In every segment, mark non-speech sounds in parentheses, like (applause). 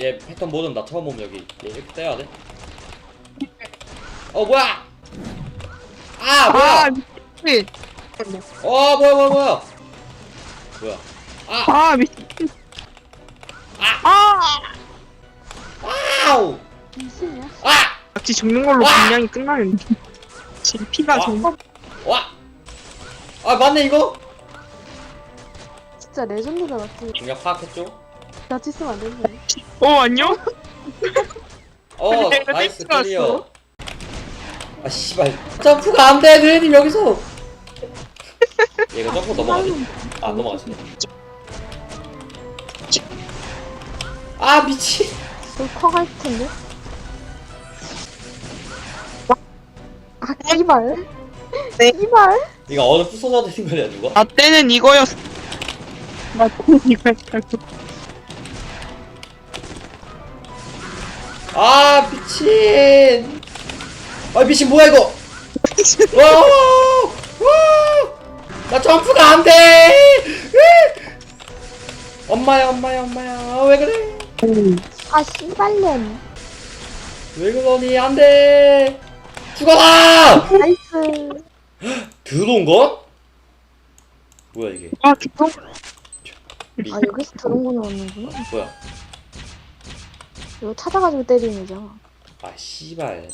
얘 패턴 뭐든 나 처음 보면 여기 얘 이렇게 떼야 돼? 어 뭐야? 아 뭐야? 아, 미친. 어 뭐야 뭐야 뭐야? 뭐야? 아 아, 미친. 아! 아우? 아 같이 죽는 걸로 와! 분량이 끝나는데. 지금 피가 와! 정말. 와. 아 맞네 이거? 진짜 레전드다 맞지? 중력 파악했죠? 쓰면 안 되는데. 어, 안녕? 어 내가 나이스 왔어. 클리어. 아 씨발 점프가 안돼 누님 여기서. (laughs) 얘가 점프 넘어가지? 아 넘어가지. 아 미친. 돌컥할 텐데. 아, 씨발. 네. 씨발. 이거 어느 부서져 되는 거냐 누가? 나 때는 이거였어. 나 때는 이거였다고. 아 미친. 아 미친 뭐야 이거? 와, 와, 나 점프가 안 돼. 으! 엄마야, 엄마야, 엄마야. 아, 왜 그래? 아, 씨발년. 왜 그러니? 안 돼. 죽어라! 나이스. 들어온 거? 뭐야 이게? 아, 기뻐? 미, 아, 여기서 들어온 거 나왔는구나. 뭐야? 이거 찾아가지고 때리는 거잖아. 아 씨발.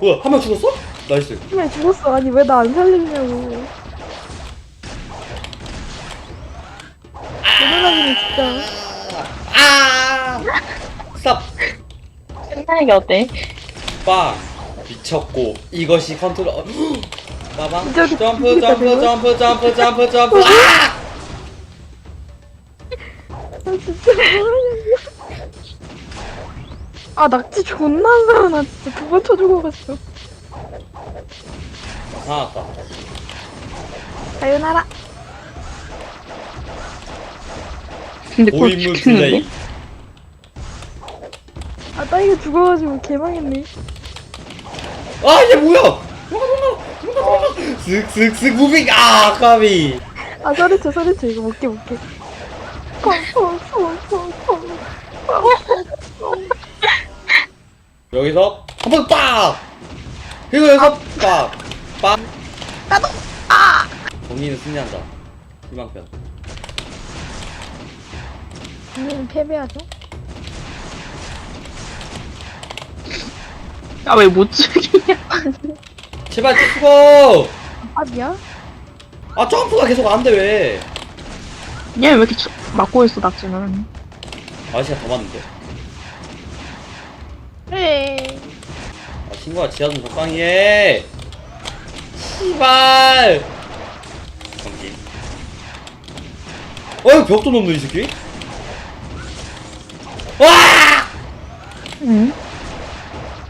뭐야? 한 명 죽었어? 나이스. 왜 죽었어? 아니, 왜 나 안 살리냐고. 대단하기는 진짜. 아! 스탑. 끝나는 어때? 빵. 미쳤고 이것이 컨트롤. (gasps) 빠방. 진짜 우리 점프, 점프. 점프, 점프, 점프, 점프. 아! 아, 진짜. 아, 낙지 존나 안 살아. 나 진짜 두 번쳐 죽어갔어. 살았다. sayonara. 근데 꼴 고인물 죽겠는데? 플레이. 아, 딸기 죽어가지고 개망했네. 아, 얘 뭐야? 도망가, 도망가, 도망가, 도망가. 슥슥슥 무빙. 아, 까비. 아, 소리쳐, 소리쳐. 이거 못게, 못게. 펑펑펑펑펑. (laughs) 여기서 한 번 빡. 그리고 여기서 빡, 빡. 나도 아. 정리는 승리한다. 희망편. 우리는 패배하죠? 아 왜 못 죽이냐? 제발 죽어. 아, 미안. 아, 점프가 계속 안 돼 왜? 얘 왜 이렇게 쳐- 막고 있어 낙지는? 아저씨가 더 맞는데. 네. 아, 친구가 지하 좀 적당히 해. 씨발. 정신. 어이 벽도 넘는 이 새끼. 와! 응.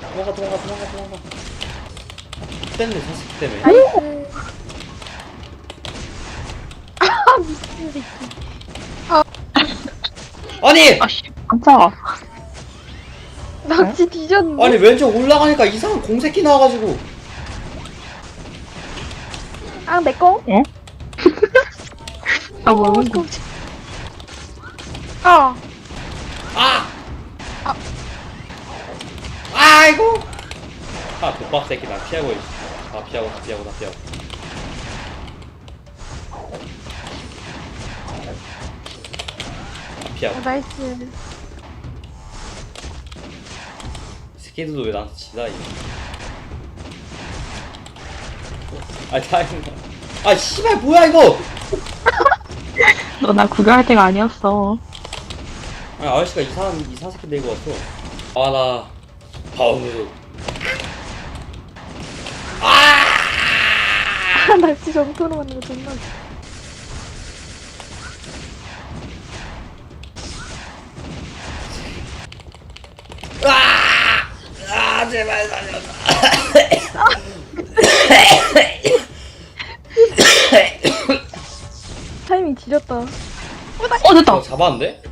도망가 도망가 도망가 도망가. 때문에 사실 때문에. 나이스. (laughs) 아, 미친 새끼. 아니 아씨 깜짝아. 낙지 뒤졌네. 아니 왼쪽 올라가니까 이상한 공새끼 나와가지고. 아, 내 거? (laughs) 아 뭐? 어, 거. 아, 아! 아! 아이고! 아, 독박 새끼 나 피하고 있어. 다 피하고, 다 피하고, 다 피하고. 다 피하고. 아, 나이스. 스케이트도 왜 나한테 지다, 이거. 아, 다행이다. 아, 씨발, 뭐야, 이거! (laughs) 너 나 구경할 때가 아니었어. 아니, 아저씨가 이상한, 이상한 새끼 내고 왔어. 아, 나, 다음으로. 아, 낙지 정토로 만든 거 존나. 웃겨. 아! 아, 제발 살려줘. 타이밍 지렸다. 어 됐다. 어, 잡았는데?